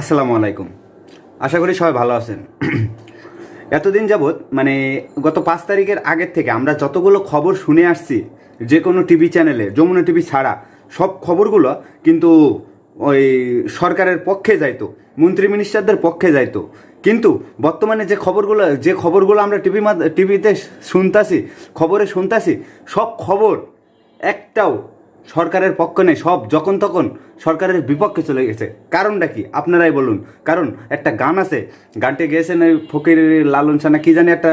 আসসালামু আলাইকুম। আশা করি সবাই ভালো আছেন। এতদিন যাবৎ মানে গত পাঁচ তারিখের আগের থেকে আমরা যতগুলো খবর শুনে আসছি, যে কোনো টিভি চ্যানেলে, যমুনা টিভি ছাড়া, সব খবরগুলো কিন্তু ওই সরকারের পক্ষে যাইতো, মন্ত্রী মিনিস্টারদের পক্ষে যাইতো। কিন্তু বর্তমানে যে খবরগুলো যে খবরগুলো আমরা টিভি টিভিতে শুনতাছি, খবরে শুনতাছি, সব খবর একটাও সরকারের পক্ষ নেই সব যখন তখন সরকারের বিপক্ষে চলে গেছে। কারণটা কি? আপনারাই বলুন। কারণ একটা গান আছে গানটা গেয়েছেন ওই ফকির লালন সানা কি জানি একটা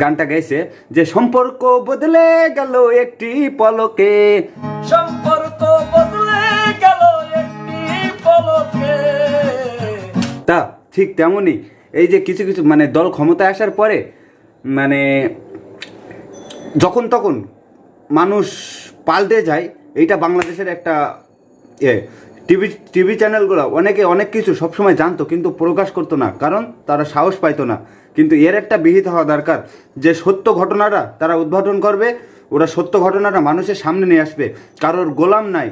গানটা গেছে যে সম্পর্ক বদলে গেল একটি পলকে। সম্পর্ক বদলে গেল একটি পলকে। তা ঠিক তেমনই এই যে কিছু কিছু মানে দল ক্ষমতায় আসার পরে মানে যখন তখন মানুষ পাল্টে যায়, এইটা বাংলাদেশের একটা এ, টিভি টিভি চ্যানেলগুলো অনেকে অনেক কিছু সবসময় জানতো কিন্তু প্রকাশ করতো না, কারণ তারা সাহস পাইতো না। কিন্তু এর একটা বিহিত হওয়া দরকার, যে সত্য ঘটনাটা তারা উদ্ঘাটন করবে, ওরা সত্য ঘটনাটা মানুষের সামনে নিয়ে আসবে, কারোর গোলাম নাই,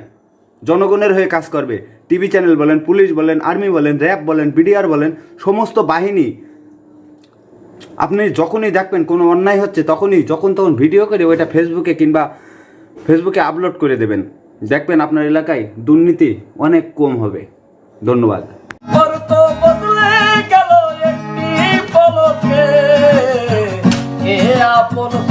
জনগণের হয়ে কাজ করবে। টিভি চ্যানেল বলেন, পুলিশ বলেন, আর্মি বলেন, র্যাব বলেন, বিডিআর বলেন, সমস্ত বাহিনী আপনি যখনই দেখবেন কোনো অন্যায় হচ্ছে, তখনই, যখন তখন ভিডিও করে ওইটা ফেসবুকে কিংবা ফেসবুকে আপলোড করে দেবেন। দেখবেন আপনার এলাকায় দুর্নীতি অনেক কম হবে। ধন্যবাদ। আপন